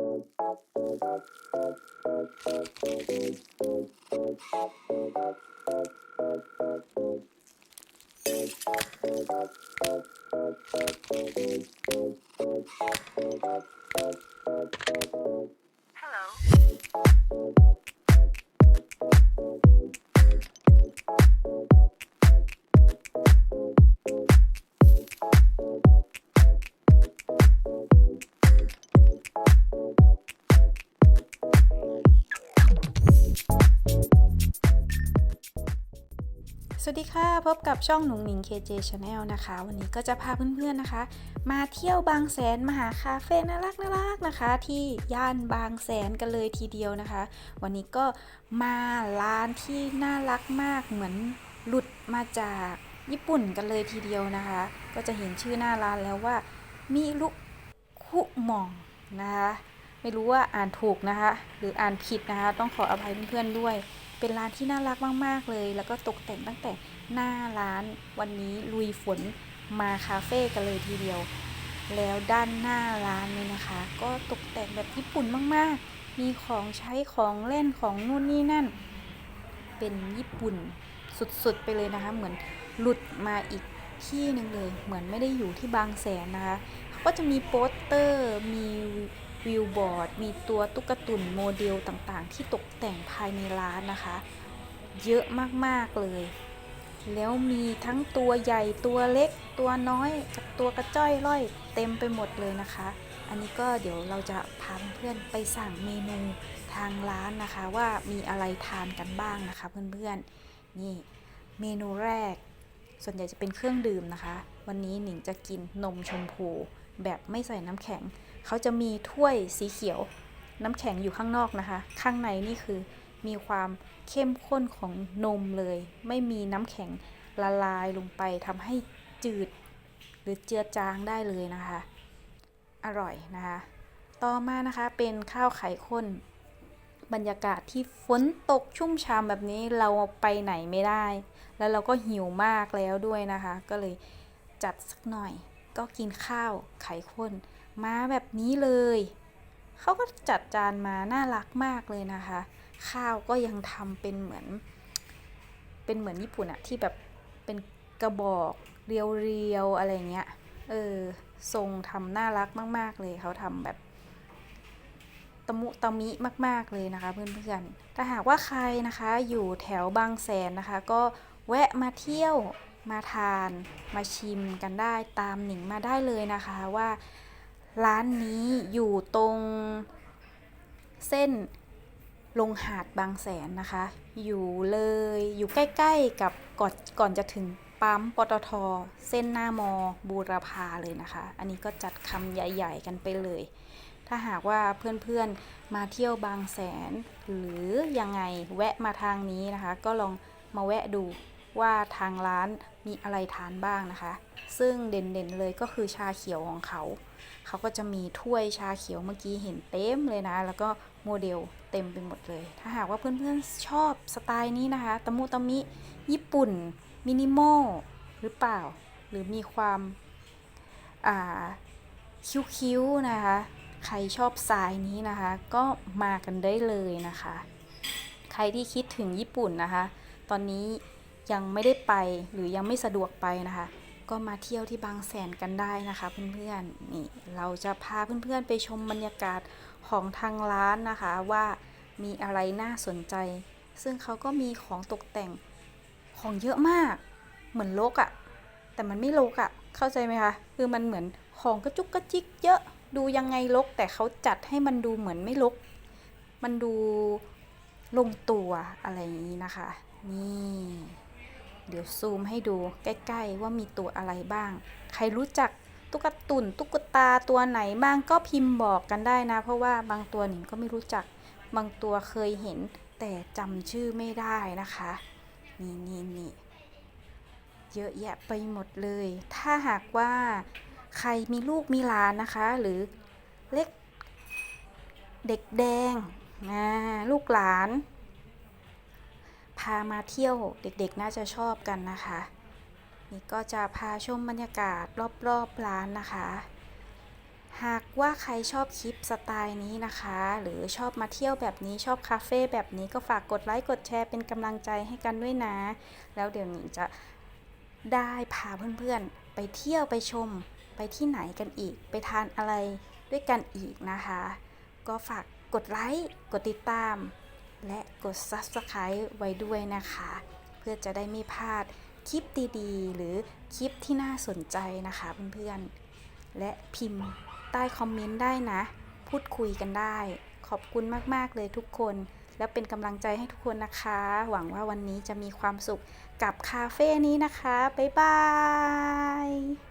ส วัสดีค่ะ พบกับช่องหนุ่งหนิง KJ Channel นะคะ วันนี้ก็จะพาเพื่อนๆนะคะ มาเที่ยวบางแสนมาหาคาเฟ่น่ารักน่ารักนะคะ ที่ย่านบางแสนกันเลยทีเดียวนะคะ วันนี้ก็มาร้านที่น่ารักมากเหมือนหลุดมาจากญี่ปุ่นกันเลยทีเดียวนะคะ ก็จะเห็นชื่อหน้าร้านแล้วว่ามิรุคุมองนะคะ ไม่รู้ว่าอ่านถูกนะคะ หรืออ่านผิดนะคะ ต้องขออภัยเพื่อนๆด้วย เป็นร้านที่น่ารักมากๆเลย แล้วก็ตกแต่งตั้งแต่หน้าร้านวันนี้ลุยฝนมาคาเฟ่กันเลยทีเดียว แล้วด้านหน้าร้านเนี่ยนะคะ ก็ตกแต่งแบบญี่ปุ่นมากๆ มีของใช้ของเล่นของนู่นนี่นั่น เป็นญี่ปุ่นสุดๆไปเลยนะคะ เหมือนหลุดมาอีกที่หนึ่งเลย เหมือนไม่ได้อยู่ที่บางแสนนะคะ ก็จะมีโปสเตอร์มี วิวบอร์ด มีตัวตุ๊กตุนโมเดลต่างๆ ที่ตกแต่งภายในร้านนะคะ เยอะมากๆเลย แล้วมีทั้งตัวใหญ่ตัวเล็กตัวน้อยกับตัวกระจ้อยร่อยเต็มไปหมดเลยนะคะ อันนี้ก็เดี๋ยวเราจะพาเพื่อนไปสั่งเมนูทางร้านนะคะ ว่ามีอะไรทานกันบ้างนะคะ เพื่อนๆ นี่เมนูแรก ส่วนใหญ่จะเป็นเครื่องดื่มนะคะ วันนี้หนิงจะกินนมชมพู แบบไม่ใส่น้ำแข็ง เขาจะมีถ้วยสีเขียว น้ำแข็งอยู่ข้างนอกนะคะ ข้างในนี่คือมีความเข้มข้นของนมเลย ไม่มีน้ำแข็งละลายลงไปทำให้จืด หรือเจือจางได้เลยนะคะ อร่อยนะคะ ต่อมานะคะเป็นข้าวไข่ข้นบรรยากาศที่ฝนตกชุ่มฉ่ำแบบนี้เราไปไหนไม่ได้ แล้วเราก็หิวมากแล้วด้วยนะคะ ก็เลยจัดสักหน่อย ก็กินข้าวไข่ข้นมาแบบนี้เลย เขาก็จัดจานมาน่ารักมากเลยนะคะ ข้าวก็ยังทำเป็นเหมือน เป็นเหมือนญี่ปุ่นอะที่แบบเป็นกระบอกเรียวๆอะไรเงี้ย เออ ทรงทำน่ารักมาก ๆ เลยเขาทำแบบตะมุตะมิมาก ๆ เลยนะคะเพื่อนๆ ถ้าหากว่าใครนะคะอยู่แถวบางแสนนะคะ ก็แวะมาเที่ยว มาทานมาชิมกันได้ตามหนิงมาได้เลยนะคะว่าร้านนี้อยู่ตรงเส้นลงหาดบางแสนนะคะ อยู่เลยอยู่ใกล้ๆกับก่อนก่อนจะถึงปั๊มปตทเส้นหน้ามอบูรพาเลยนะคะ อันนี้ก็จัดคำใหญ่ๆกันไปเลย ถ้าหากว่าเพื่อนๆมาเที่ยวบางแสน หรือยังไงแวะมาทางนี้นะคะ ก็ลองมาแวะดู ว่าทางร้านมีอะไรทานบ้างนะคะ ซึ่งเด่นๆเลยก็คือชาเขียวของเขา เขาก็จะมีถ้วยชาเขียวเมื่อกี้เห็นเต็มเลยนะ แล้วก็โมเดลเต็มไปหมดเลย ถ้าหากว่าเพื่อนๆชอบสไตล์นี้นะคะตะมุตะมิ ญี่ปุ่น มินิมอลหรือเปล่า หรือมีความคิ้วๆนะคะ ใครชอบสายนี้นะคะ ก็มากันได้เลยนะคะ ใครที่คิดถึงญี่ปุ่นนะคะ ตอนนี้ ยังไม่ได้ไปหรือยังไม่สะดวกไปนะคะ ก็มาเที่ยวที่บางแสนกันได้นะคะ เพื่อนๆนี่เราจะพาเพื่อนๆไปชมบรรยากาศของทางร้านนะคะว่ามีอะไรน่าสนใจ ซึ่งเขาก็มีของตกแต่งของเยอะมาก เหมือนลกอะ่ะแต่มันไม่ลกอะ่ะเข้าใจไหมคะคือมันเหมือนของกระจุกกระจิกเยอะดูยังไงลกแต่เขาจัดให้มันดูเหมือนไม่ลก มันดูลงตัวอะไรอย่างนี้นะคะ นี่ เดี๋ยวซูมให้ดูใกล้ๆ ว่ามีตัวอะไรบ้าง ใครรู้จักตุ๊กตุนตุ๊กตาตัวไหนบ้างก็พิมพ์บอกกันได้นะ เพราะว่าบางตัวหนิงก็ไม่รู้จัก บางตัวเคยเห็น แต่จำชื่อไม่ได้นะคะ นี่นี่นี่เยอะแยะไปหมดเลย ถ้าหากว่าใครมีลูกมีหลานนะคะ หรือเล็กเด็กแดงนะลูกหลาน พามาเที่ยวเด็กๆน่าจะชอบกันนะคะ นี่ก็จะพาชมบรรยากาศรอบๆร้านนะคะหหากว่าใครชอบคลิปสไตล์นี้นะคะ หรือชอบมาเที่ยวแบบนี้ชอบคาเฟ่แบบนี้ก็ฝากกดไลค์กดแชร์เป็นกำลังใจให้กันด้วยนะ แล้วเดี๋ยวหนิงจะได้พาเพื่อนๆ ไปเที่ยวไปชมไปที่ไหนกันอีก ไปทานอะไรด้วยกันอีกนะคะ ก็ฝากกดไลค์กดติดตาม และกด Subscribe ไว้ด้วยนะคะ เพื่อจะได้ไม่พลาดคลิปดีๆ หรือคลิปที่น่าสนใจนะคะเพื่อนๆ และพิมพ์ใต้คอมเมนต์ได้นะ พูดคุยกันได้ ขอบคุณมากๆเลยทุกคน แล้วเป็นกำลังใจให้ทุกคนนะคะ หวังว่าวันนี้จะมีความสุขกับคาเฟ่นี้นะคะ บ๊ายบาย